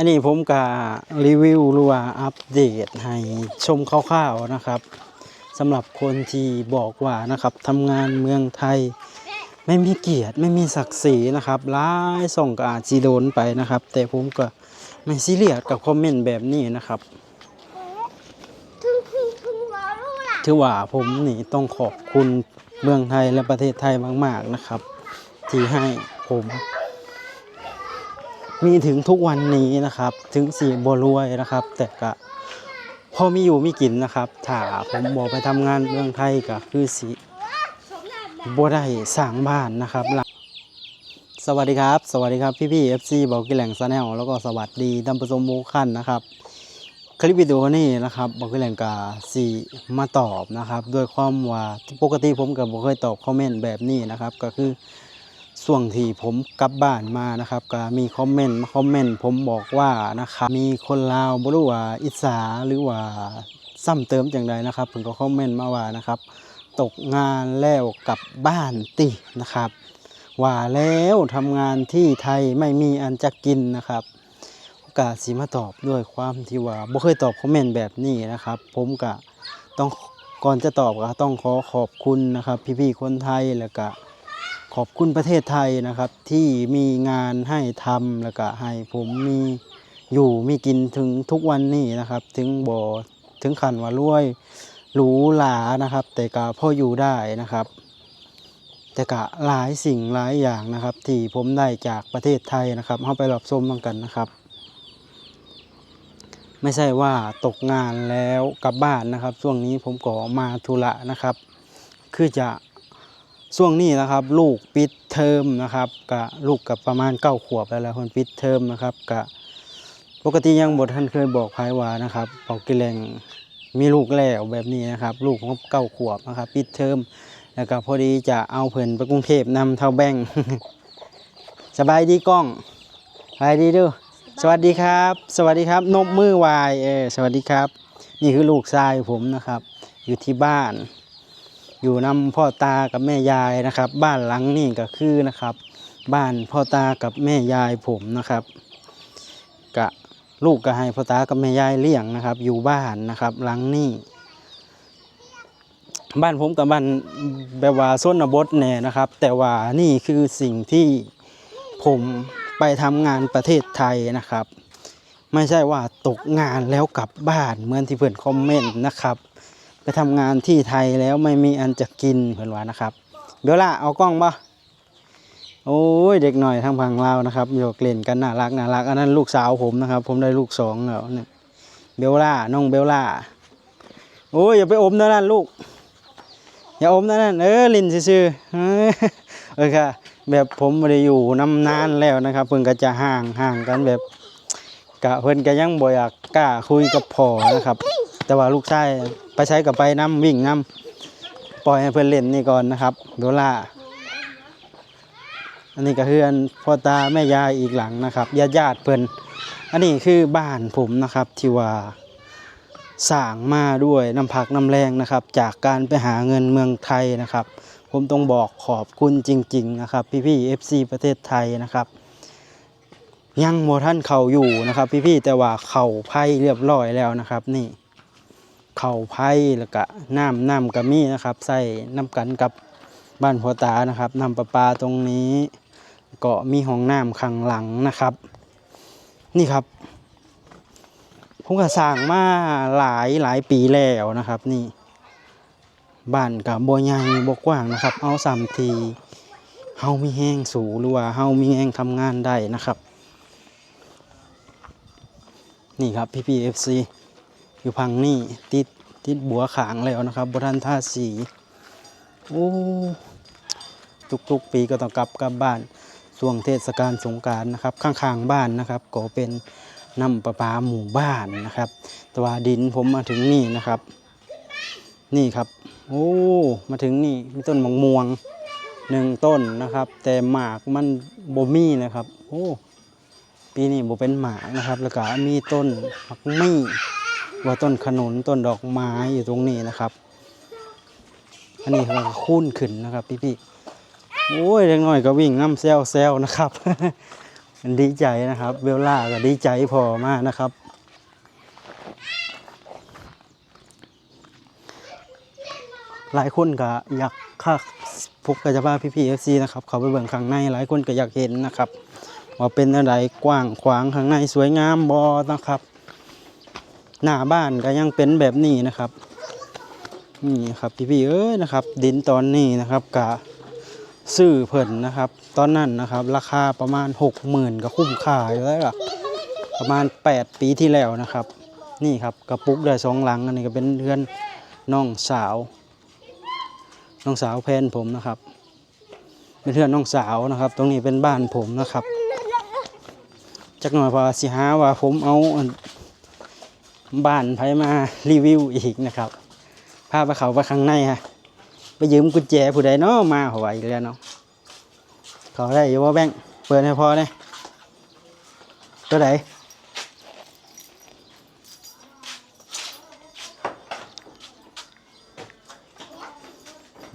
อันนี้ผมก็รีวิวหรือว่าอัปเดตให้ชมคร่าวๆนะครับสำหรับคนที่บอกว่านะครับทำงานเมืองไทยไม่มีเกียรติไม่มีศักดิ์ศรีนะครับหลายส่งก็อาจจีโดนไปนะครับ แต่ผมก็ไม่ซีเรียสกับคอมเมนต์แบบนี้นะครับถึงถึงถึงว่ารู้ล่ะถือว่าผมนี่ต้องขอบคุณเมืองไทยและประเทศไทยมาก ๆนะครับ ที่ให้ผม มีถึงทุกวันนี้นะครับ ถึงสีบัวรวยนะครับ แต่ก็พอมีอยู่มีกินนะครับถ้าผมบอกไปทำงานเมืองไทยก็คือสีบัวได้สร้างบ้านนะครับ สวัสดีครับ สวัสดีครับพี่พี่เอฟซีบอกกิแหล่งซาแนลแล้วก็สวัสดีท่านผู้ชมทุกท่นนะครับ คลิปวิดีโอนี้นะครับบอกกิแหล่งกาสีมาตอบนะครับ ด้วยความว่าปกติผมกับบ่เคยตอบคอมเมนต์แบบนี้นะครับ ก็คือ ช่วงที่ผมกลับบ้านมานะครับก็มีคอมเมนต์มาคอมเมนต์ผมบอกว่านะครับมีคนลาวบรู้ว่าอิสาหรือว่าซ้ำเติมจังใดนะครับผมก็คอมเมนต์มาว่านะครับตกงานแล้วกลับบ้านตินะครับว่าแล้วทำงานที่ไทยไม่มีอันจะกินนะครับกาสีมาตอบด้วยความที่ว่าบ่เคยตอบคอมเมนต์แบบนี้นะครับ ผมก็ต้องก่อนจะตอบก็ต้องขอขอบคุณนะครับ พี่ๆคนไทยแล้วก็ อบคุณประเทศไทยนะครับที่มีงานให้ทำแล้วก็ให้ผมมีอยู่มีกินถึงทุกวันนี้นะครับ ถึงบ่ถึงขันว่ารวยหรูหรานะครับ แต่ก็พ่ออยู่ได้นะครับ แต่ก็หลายสิ่งหลายอย่างนะครับ ที่ผมได้จากประเทศไทยนะครับเข้าไปรับชมกันนะครับ ไม่ใช่ว่าตกงานแล้วกลับบ้านนะครับ ช่วงนี้ผมก็มาธุระนะครับ คือจะ ช่วงนี้นะครับ ลูกปิดเทอมนะครับกับลูกกับประมาณเก้าขวบแล้วแหละคนปิดเทอมนะครับกับปกติยังบทท่านเคยบอกภายว่านะครับบอกกิแลงมีลูกแล้วแบบนี้นะครับ ลูกของเก้าขวบนะครับ ปิดเทอมแล้วก็พอดีจะเอาเพิ่นไปกรุงเทพนำเท่าแบงค์สบายดีกล้องสบายดีเดูสวัสดีครับ สวัสดีครับนบมือวายเออสวัสดีครับ นี่คือลูกชายผมนะครับ อยู่ที่บ้าน อยู่นำพ่อตากับแม่ยายนะครับ บ้านหลังนี่ก็คือนะครับ บ้านพ่อตากับแม่ยายผมนะครับกะลูกก็ให้พ่อตากับแม่ยายเลี้ยงนะครับ อยู่บ้านนะครับหลังนี้บ้านผมกับบ้านแบบว่าส้นบทแน่นะครับ แต่ว่านี่คือสิ่งที่ผมไปทำงานประเทศไทยนะครับ ไม่ใช่ว่าตกงานแล้วกลับบ้านเหมือนที่เพื่อนคอมเมนต์นะครับ ไปทำงานที่ไทยแล้วไม่มีอันจะกินเพื่อนว่านะครับเบลล่าเอากล้องปะโอ้ยเด็กหน่อยทางพังลาวนะครับโยกเล่นกันน่ารักน่ารักอันนั้นลูกสาวผมนะครับ ผมได้ลูกสองแล้วเนี่ยเบลล่าน้องเบลล่าโอ้ยอย่าไปอมนะนั่นลูก อย่าอมนะนั่นเออลินซื่อๆเออค่ะแบบผมไม่ได้อยู่นำนานแล้วนะครับ เพิ่นก็จะห่างห่างกันแบบกะเพิ่นก็ยังบ่อยากกล้าคุยกับพ่อนะครับ แต่ว่าลูกชาย ไปใช้กับไปน้ำวิ่งน้ำปล่อยให้เพิ่อนเล่นนี่ก่อนนะครับเบลล่าอันนี้ก็คืออันพ่อตาแม่ยายอีกหลังนะครับญาติญาติเพิ่อนอันนี้คือบ้านผมนะครับที่ว่าสร้างมาด้วยน้ำพักน้ำแรงนะครับ จากการไปหาเงินเมืองไทยนะครับ ผมต้องบอกขอบคุณจริง ๆ นะครับ พี่ๆ FC ประเทศไทยนะครับ ยังโมท่านเข่าอยู่นะครับ พี่ๆแต่ว่าเข่าไพ่เรียบร้อยแล้วนะครับนี่ เข่าไพ่แล้วก็น้ำน้ำกระมี่นะครับ ใส่น้ำกันกับบ้านพ่อตานะครับน้ำประปาตรงนี้ก็มีห้องน้ำข้างหลังนะครับ นี่ครับผมก็สร้างมาหลายหลายปีแล้วนะครับนี่บ้านกับบัวใหญ่บกว้างนะครับ เอาสามทีเฮามีแห้งสูหรือว่าเฮามีแห้งทำงานได้นะครับ นี่ครับพี่พีเอฟซี อยู่พังนี่ติดติดบัวขางแล้วนะครับบทันท่าสีโอ้ทุกๆปีก็ต้องกลับกลับบ้านช่วงเทศกาลสงการนะครับ ข้างๆบ้านนะครับ ก็เป็นน้ำประปาหมู่บ้านนะครับแต่ว่าดินผมมาถึงนี่นะครับ นี่ครับ โอ้มาถึงนี่มีต้นมะม่วงหนึ่งต้นนะครับ แต่หมากมันบ่มีนะครับ โอ้ปีนี้บ่เป็นหมากนะครับ แล้วก็มีต้นมักมี่ ว่าต้นขนุนต้นดอกไม้อยู่ตรงนี้นะครับ อันนี้เราคูนขึ้นนะครับพี่ๆโอ้ยเล็กน้อยก็วิ่งน้ำแซวแซวนะครับดีใจนะครับเบลล่าก็ดีใจพอมากนะครับ หลายคนก็อยากค่าพวกกระจาบ้าพี่พีเอฟซีนะครับเขาไปเบิ่งข้างในหลายคนก็อยากเห็นนะครับว่าเป็นอะไรกว้างขวางข้างในสวยงามบอนะครับ หน้าบ้านก็ยังเป็นแบบนี้นะครับนี่ครับพี่พี่เอ้ยนะครับ ดินตอนนี้นะครับกะซื้อเพิ่นนะครับ ตอนนั้นนะครับ ราคาประมาณหกหมื่นก็คุ้มค่าอยู่แล้วล่ะประมาณ 8 ปีที่แล้วนะครับ นี่ครับกระปุกได้สองหลังอันนี้ก็เป็นเพื่อนน้องสาวน้องสาวแฟนผมนะครับ เป็นเพื่อนน้องสาวนะครับ ตรงนี้เป็นบ้านผมนะครับจักหน่อยพอสิหาว่าผมเอา บ้านไผมารีวิวอีกนะครับพาไปเขาไปข้างในฮะไปยืมกุญแจผู้ใดเนาะมาเขาไว้อีกแล้วเนาะเขาได้อยู่ว่าแบงเปิดให้พอเลยตัวไหน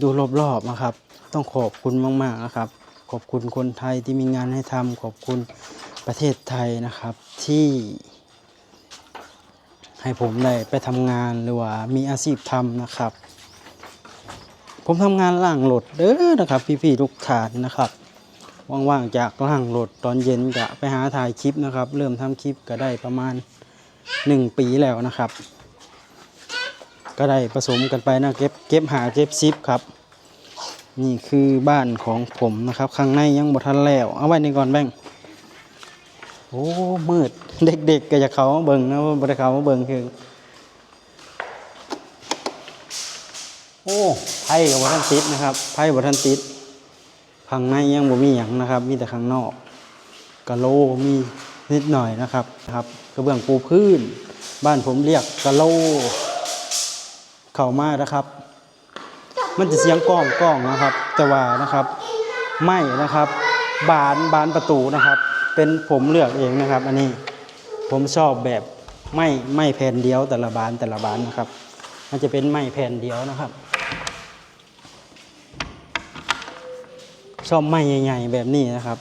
ดูรอบๆนะครับ ต้องขอบคุณมากๆนะครับ ขอบคุณคนไทยที่มีงานให้ทำขอบคุณประเทศไทยนะครับที่ ให้ผมได้ไปทำงานหรือว่ามีอาชีพทำนะครับ ผมทำงานล่างรถเด้อนะครับ พี่ๆทุกฐานนะครับว่างๆจากล่างรถตอนเย็นก็ไปหาถ่ายคลิปนะครับ เริ่มทำคลิปก็ได้ประมาณ 1 ปีแล้วนะครับ ก็ได้ผสมกันไปนะเก็บเก็บหาเก็บซิปครับนี่คือบ้านของผมนะครับ ข้างในยังบ่ทันแล้ว เอาไว้ในก่อนแบ่ง โอ้มืด เด็ก ๆ ก็จะเขามาเบิ่งนะบ่ได้เขามาเบิ่งคือโอ้ไพ่กับบ่ทันติดนะครับไพ่บ่ทันติดข้างในยังบ่มีหยังนะครับ มีแต่ข้างนอกกะโลมีนิดหน่อยนะครับครับกระเบื้องปูพื้น บ้านผมเรียกกะโล เข้ามานะครับ มันจะเสียงก้องก้องนะครับ แต่ว่านะครับ ไม่นะครับ บานบานประตูนะครับ เป็นผมเลือกเองนะครับ อันนี้ผมชอบแบบไม่ไม่แผ่นเดียวแต่ละบานแต่ละบานนะครับ มันจะเป็นไม่แผ่นเดียวนะครับ ชอบไม้ใหญ่ๆแบบนี้นะครับ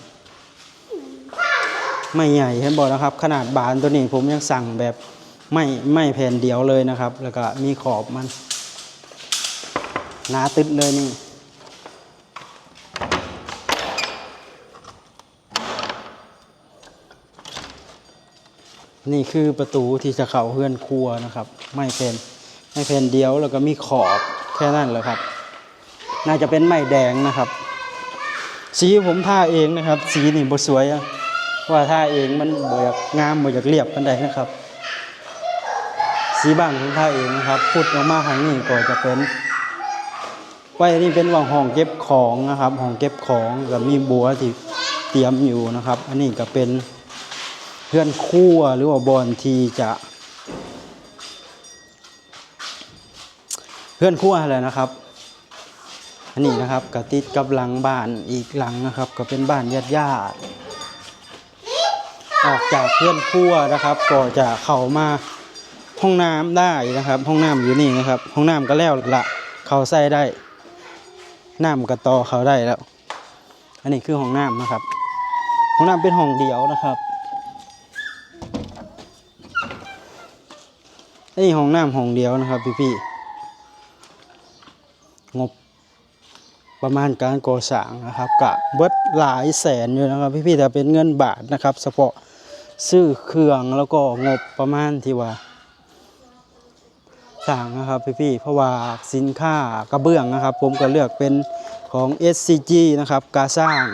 ไม่ใหญ่เห็นบอกนะครับ ขนาดบานตัวนี้ผมยังสั่งแบบไม่ไม่แผ่นเดียวเลยนะครับ แล้วก็มีขอบมันหนาตึดเลยนี่ นี่คือประตูที่จะเข้าเฮือนครัวนะครับ ไม่เป็นไม่เป็นเดียวแล้วก็มีขอบแค่นั้นแหละครับ น่าจะเป็นไม้แดงนะครับ สีผมท่าเองนะครับ สีนี่บ่สวยอะว่าท่าเองมันบ่อยากงามบ่อยากเรียบปานใดนะครับ สีบ้านผมท่าเองนะครับพุดออกมาข้างนี้ก็จะเป็นไว้นี่เป็นว่างห้องเก็บของนะครับห้องเก็บของกับมีบัวที่เตรียมอยู่นะครับ อันนี้ก็เป็น เพื่อนครั่หรือว่าบอนทีจะเพื่อนครั่อะไรนะครับอันนี้นะครับก็ติดกับหลังบ้านอีกหลังนะครับ ก็เป็นบ้านญาติญาติออกจากเพื่อนครัวนะครับ ก็จะเข้ามาห้องน้ำได้นะครับ ห้องน้ำอยู่นี่นะครับ ห้องน้ำก็แล้วละเข้าใส่ได้น้ำกระตอเขาได้แล้ว อันนี้คือห้องน้ำนะครับ ห้องน้ำเป็นห้องเดียวนะครับ นี่ห้องน้ำห้องเดียวนะครับพี่พี่ๆงบประมาณการก่อสร้างนะครับกะเบิดหลายแสนอยู่นะครับพี่พี่ๆแต่เป็นเงินบาทนะครับเฉพาะซื้อเครื่องแล้วก็งบประมาณที่ว่าสั่งนะครับพี่ๆเพราะว่าสินค้ากระเบื้องนะครับ ผมก็เลือกเป็นของ SCG นะครับกาสร้าง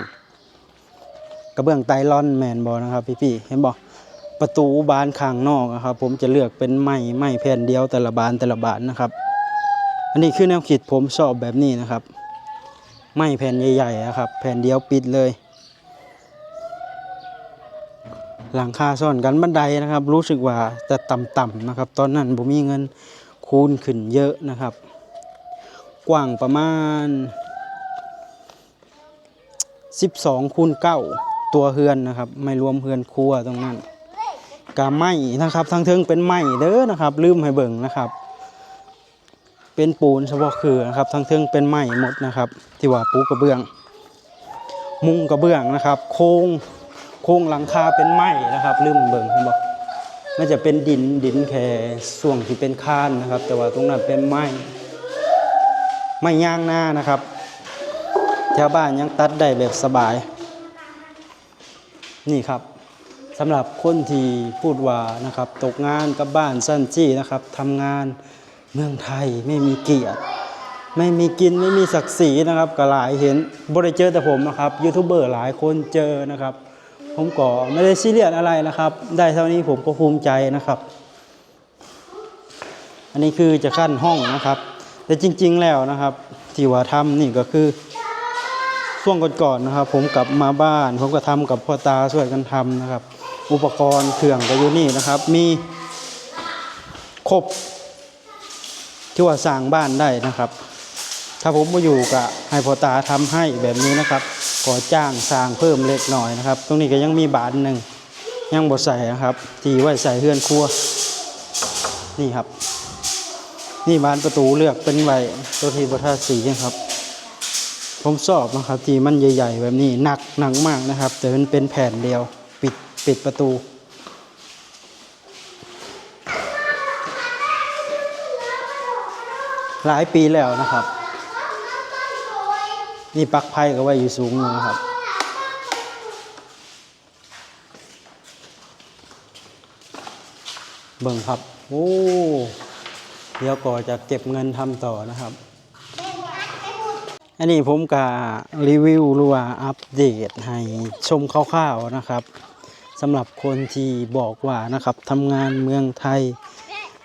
กระเบื้องไตลอนแมนบอนะครับพี่ๆเห็นบอก ประตูบานข้างนอกนะครับ ผมจะเลือกเป็นไม้ไม้แผ่นเดียวแต่ละบานแต่ละบานนะครับ อันนี้คือแนวคิดผมชอบแบบนี้นะครับ ไม้แผ่นใหญ่ๆนะครับ แผ่นเดียวปิดเลย หลังคาซ่อนกันบันไดนะครับ รู้สึกว่าจะต่ำๆนะครับ ตอนนั้นผมมีเงินคูณขึ้นเยอะนะครับ กว้างประมาณ 12คูณ9ตัวเฮือนนะครับ ไม่รวมเฮือนครัวตรงนั้น กาไม้นะครับทั้งเทิงเป็นไม้เด้อนะครับ ลืมให้เบิ่งนะครับ เป็นปูนเฉพาะคือนะครับทั้งเทิงเป็นไม้หมดนะครับ ที่ว่าปูกระเบื้อง มุงกระเบื้องนะครับ โค้งโครงหลังคาเป็นไม้นะครับ ลืมเบิ่งเห็นบ่มันจะเป็นดินดินแค่ส่วงที่เป็นคานนะครับ แต่ว่าตรงนั้นเป็นไม้ไม้ย่างหน้านะครับแถวบ้านยังตัดได้แบบสบาย นี่ครับ สำหรับคนที่พูดว่านะครับตกงานกับบ้านสั้นจี้นะครับทำงานเมืองไทยไม่มีเกียรติ ไม่มีกินไม่มีศักดิ์ศรีนะครับก็หลายเห็นบ่ได้เจอแต่ผมนะครับยูทูบเบอร์หลายคนเจอนะครับ ผมก็ไม่ได้ซีเรียสอะไรนะครับ ได้เท่านี้ผมก็ภูมิใจนะครับ อันนี้คือจะขั้นห้องนะครับ แต่จริง ๆ แล้วนะครับ ที่ว่าทำนี่ก็คือช่วงก่อนๆนะครับ ผมกลับมาบ้าน ผมก็ทำกับพ่อตาช่วยกันทำนะครับ อุปกรณ์เครื่องก็อยู่นี่นะครับ มีครบที่ว่าสร้างบ้านได้นะครับ ถ้าผมมาอยู่ก็ให้พ่อตาทำให้แบบนี้นะครับก่อจ้างสร้างเพิ่มเล็กหน้อยนะครับ ตรงนี้ก็ยังมีบานหนึ่งยังบดใส่นะครับที่ไว้ใส่เฮือนครัว นี่ครับ นี่บานประตูเลือกเป็นไว้ตัวที่บทาสีนะครับ ผมชอบนะครับ ที่มันใหญ่ ๆ แบบนี้หนักหนักมากนะครับ แต่มันเป็นแผ่นเดียวปิด ปิดประตู หลายปีแล้วนะครับ นี่ปักไพ่ก็ไว้อยู่สูงนะครับเบิ่งครับ โอ้เดี๋ยวก็จะเก็บเงินทำต่อนะครับ อันนี้ผมก็รีวิวหรือว่าอัปเดตให้ชมคร่าวๆนะครับ สำหรับคนที่บอกว่านะครับทำงานเมืองไทย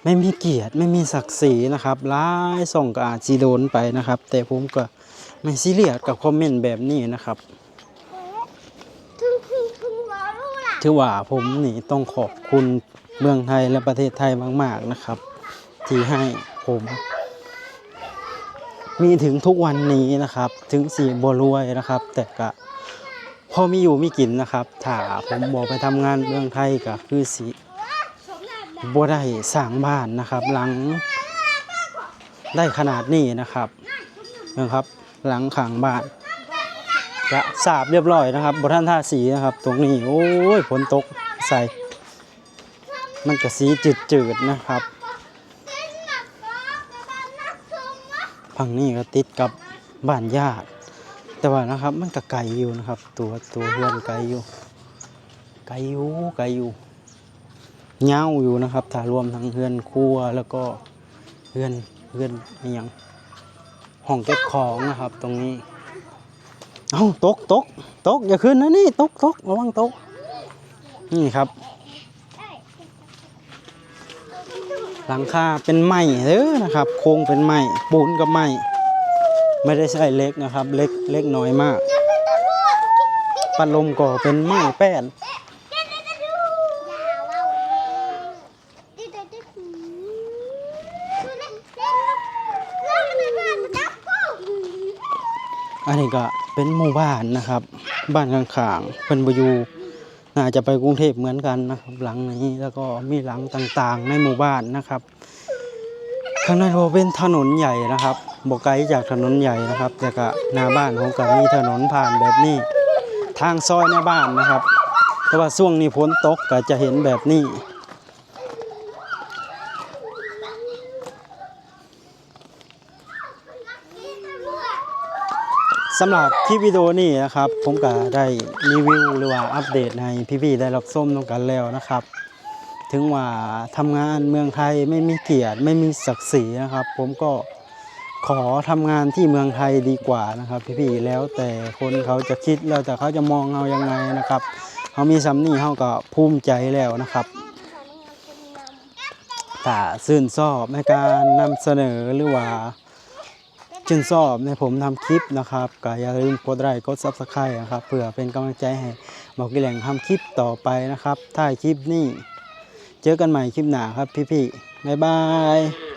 ไม่มีเกียรติไม่มีศักดิ์ศรีนะครับหลายส่งก็อาจจีโดนไปนะครับ แต่ผมก็ไม่ซีเรียสกับคอมเมนต์แบบนี้นะครับถึงทีถึงบอลลูนถือว่าผมนี่ต้องขอบคุณเมืองไทยและประเทศไทยมาก ๆนะครับ ที่ให้ผมมีถึงทุกวันนี้นะครับ ถึงสีบรวยนะครับ แต่ก็ พอมีอยู่มีกินนะครับ ถ้าผมบอกไปทำงานเมืองไทยก็คือสีสมนาบ่ได้สร้างบ้านนะครับ หลังได้ขนาดนี้นะครับนะครับ หลังขังบ้านจะสาบเรียบร้อยนะครับบท่านท่าสีนะครับ ตรงนี้โอ้ยฝนตกใส่มันก็สีจืดๆนะครับเป็นหนักก็เป็นนักชมนะฝั่งนี้ก็ติดกับบ้านญาติ แต่ว่านะครับมันก็ไกลอยู่นะครับ ตัวตัวเฮือนไกลอยู่ ไกลอยู่ไกลอยู่เงาอยู่นะครับถ้ารวมทั้งเฮือนครัวแล้วก็เฮือนเฮือนอหยังห้องเก็บของนะครับ ตรงนี้เอ้าตกตกตกอย่าขึ้นนะนี่ตกตกระวังตกนี่ครับ หลังคาเป็นไม้เด้อนะครับ โครงเป็นไม้ปูนกับไม้ ไม่ได้ใช้เล็กนะครับ เล็กเล็กน้อยมาก ปัดลมก็เป็นไม้แป้นอันนี้ก็เป็นหมู่บ้านนะครับ บ้านข้างๆเป็นบอยูน่าจะไปกรุงเทพเหมือนกันนะครับ หลังนี้แล้วก็มีหลังต่างๆ ในหมู่บ้านนะครับ ข้างในก็เป็นถนนใหญ่นะครับ บกไกลจากถนนใหญ่นะครับ แต่ก็หน้าบ้านผมก็มีถนนผ่านแบบนี้ ทางซอยหน้าบ้านนะครับแต่ว่าช่วงนี้ฝนตกก็จะเห็นแบบนี้สำหรับคลิปวิดีโอนี้นะครับ ผมก็ได้รีวิวหรือว่าอัปเดตให้พี่ๆได้รับส้มต้องกันแล้วนะครับ ถึงว่าทำงานเมืองไทยไม่มีเกียรติไม่มีศักดิ์ศรีนะครับ ผมก็ ขอทำงานที่เมืองไทยดีกว่านะครับพี่ๆแล้วแต่คนเขาจะคิดแล้วแต่เขาจะมองเรายังไงนะครับเขามีซัมนี่เขาก็ภูมิใจแล้วนะครับถ้าซื่นชอบในการนำเสนอหรือว่าชื่นชอบในผมทำคลิปนะครับก็อย่าลืมกดไลค์กดซับสไครต์นะครับเพื่อเป็นกำลังใจให้บอกกิแหล่งทำคลิปต่อไปนะครับถ้าคลิปนี้ เจอกันใหม่คลิปหน้าครับพี่ๆบ๊ายบาย